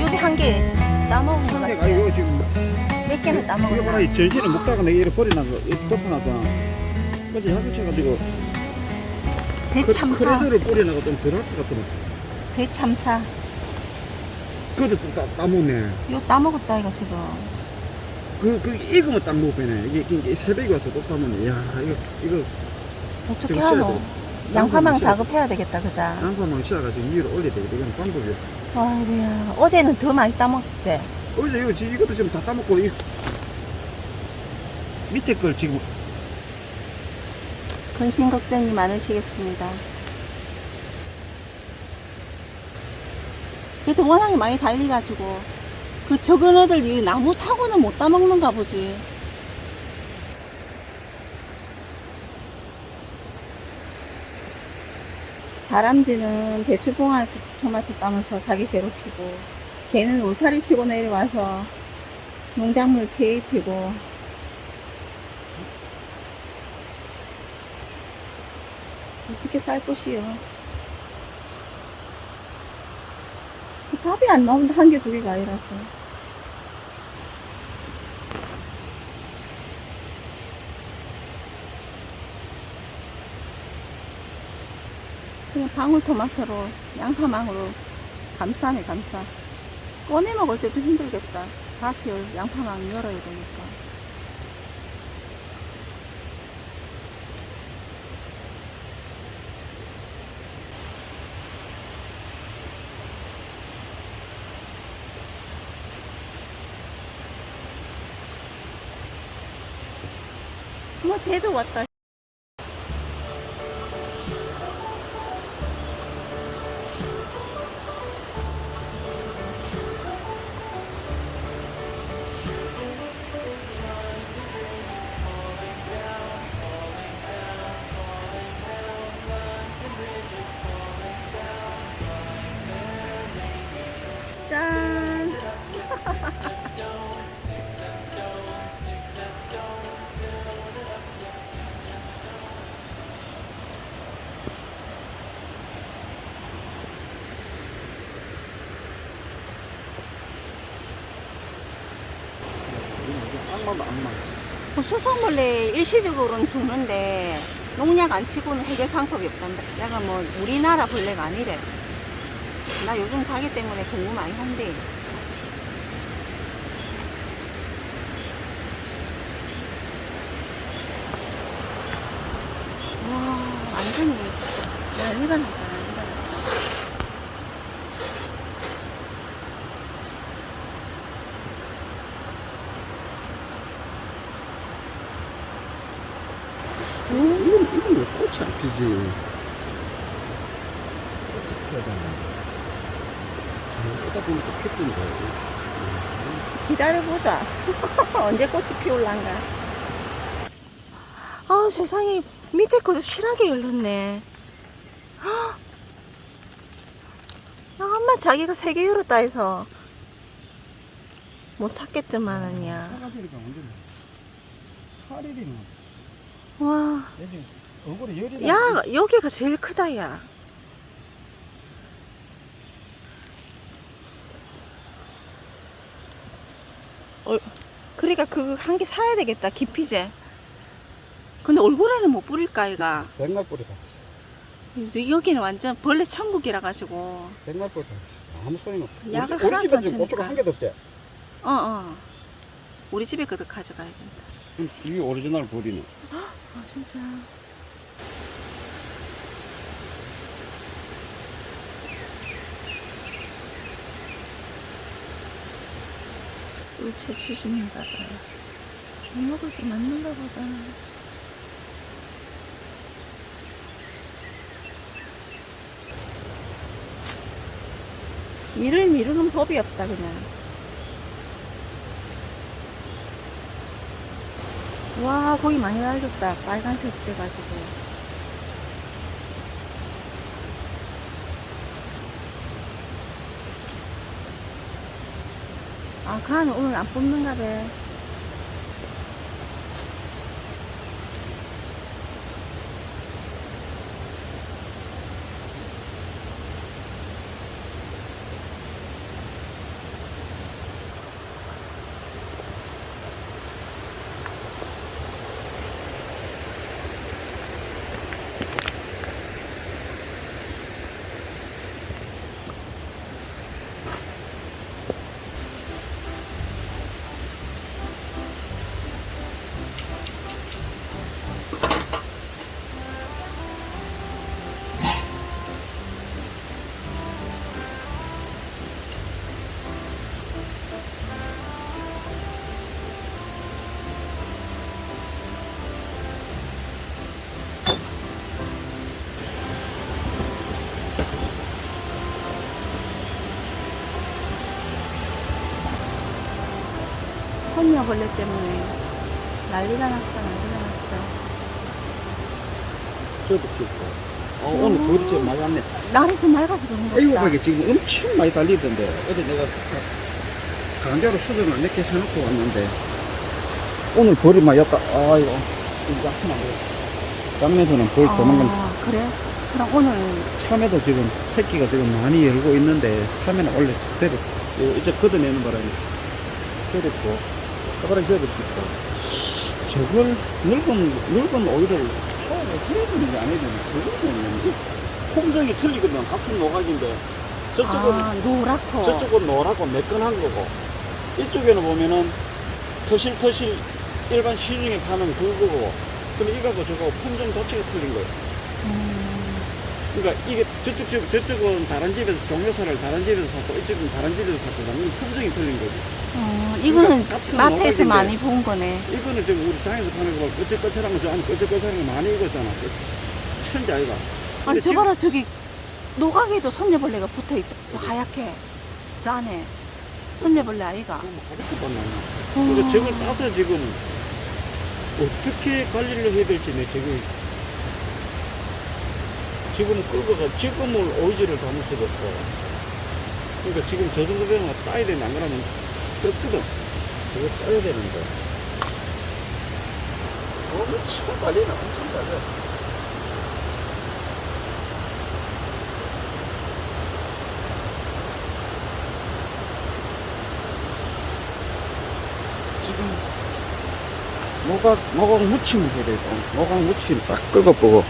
여기 한 개 따먹은 거 같지? 이거 지금 몇 개는 이거 봐라 따먹었나? 이 전신에 먹다가 내가 이렇게 버려놔서 이렇게 덮어놨잖아 그래서 약효쳐가지고 대참사. 크레드를 뿌려놔가 좀덜할 것 같더라 대참사. 그것도 또 따- 따먹네. 이거 따먹었다 이거 지금. 그, 그 익으면 딱 먹배네 이게, 이게 새벽에 와서 또 따먹네 야 이거 이거 어떻게 좀 하노? 양파망 작업해야 되겠다 그자 양파망 씌워가지고 위로 올려야 되거든 이건 방법이야. 아이고야. 어제는 더 많이 따먹지? 어제 이거, 지- 이것도 지금 다 따먹고 이 밑에 걸 지금 근심 걱정이 많으시겠습니다. 이 동원항이 많이 달리가지고 그 적은 애들 이 나무 타고는 못 따먹는가 보지 다람쥐는 배추봉알 토마토 따면서 자기 괴롭히고 개는 울타리 치고 내려와서 농작물 피해 입히고 어떻게 쌀 것이요? 답이 안 나온다 한 개 두 개가 아니라서 그냥 방울토마토로 양파망으로 감싸네 감싸. 꺼내 먹을 때도 힘들겠다. 다시 열- 양파망 열어야 되니까. 뭐 쟤도 왔다 짠 악마 그 수성벌레 일시적으로는 죽는데 농약 안 치고는 해결 방법이 없단다. 내가 뭐 우리나라 벌레가 아니래. 나 요즘 자기 때문에 공부 많이 한대. 와 완전히 난리가 났다 난리가 났어. 이건, 이건 왜 꽃이 안 피지? 어다 보니까 피뿐이 가야지. 기다려보자. 언제 꽃이 피울란가. 아, 세상에, 밑에 것도 실하게 열렸네. 아, 엄마 자기가 세 개 열었다 해서 못 언제 하리리는 와, 내 지금 얼굴에 열이 야, 여기가 제일 크다, 야. 어, 그러니까 그 한 개 사야 되겠다, 깊이제. 근데 얼굴에는 못 뿌릴까, 이가. 백날 뿌리다. 근데 여기는 완전 벌레 천국이라 가지고 백날 뿌리다. 아무 소리는 없어. 약을 우리, 우리 하나도 집에 안 지금 고추가. 한 개도 없지? 어어 우리 집에 그득 가져가야 된다 이게 오리지널 볼이네. 아 진짜 울채치 중인가 봐요. 종목을 게 맞는가 보다. 일을 미루는 법이 없다 그냥. 와 거기 많이 날렸다. 빨간색 돼가지고 아 간 오늘 안 뽑는가 봐 손녀벌레 때문에 난리가 났다, 난리가 났어. 저도 있고. 어, 오늘 벌이 좀 많이 왔네. 날이 좀 맑아서 그런 것 이거 같다. 가게 지금 엄청 많이 달리던데. 어제 내가 강제로 수정을 몇개 해놓고 왔는데. 오늘 벌이 많이 왔다. 아이고. 이거 뭐. 양면서는 벌 아, 그래? 그럼 오늘 참외도 지금 새끼가 지금 많이 열고 있는데 참외는 원래 이거 이제 걷어내는 바람에 저랬고 가바람 저랬고 저걸 늙은 늙은 오이를 처음에 되는지 안 해야 되는지? 그걸 모르겠는데 품종이 틀리거든. 같은 노각인데 저쪽은 아, 노랗고. 저쪽은 노랗고 매끈한 거고. 이쪽에는 보면은 터실터실 일반 시중에 파는 그거고. 근데 이거하고 저거 품종 자체가 틀린 거예요. 음, 그러니까 이게 저쪽 집 저쪽은 다른 집에서 종료사를 다른 집에서 샀고 이쪽은 다른 집에서 샀고 이 품종이 틀린 거지. 어, 이거는 같은 마트에서. 많이 본 거네. 이거는 지금 우리 장에서 파는 거 끄적끄적한 거, 저 안에 끄적끄적한 거 많이 익었잖아. 천지 아이가. 아니, 저 봐라, 저기 노각에도 손녀벌레가 붙어 있다. 저 하얗게. 저 안에. 손녀벌레 아이가. 가르쳐 봤나? 어. 근데 저걸 따서 지금 어떻게 관리를 해야 될지 내 지금 지금 끌고 가 지금을 오이지를 담을 수도 없고 그러니까 지금 저 정도 되면 따야 되는데 안 그러면 썩거든 저거 따야 되는데. 엄청 빨리나. 엄청 빨리 지금 노각 노각 무침을 해야 되겠다 노각 무침 딱 긁어보고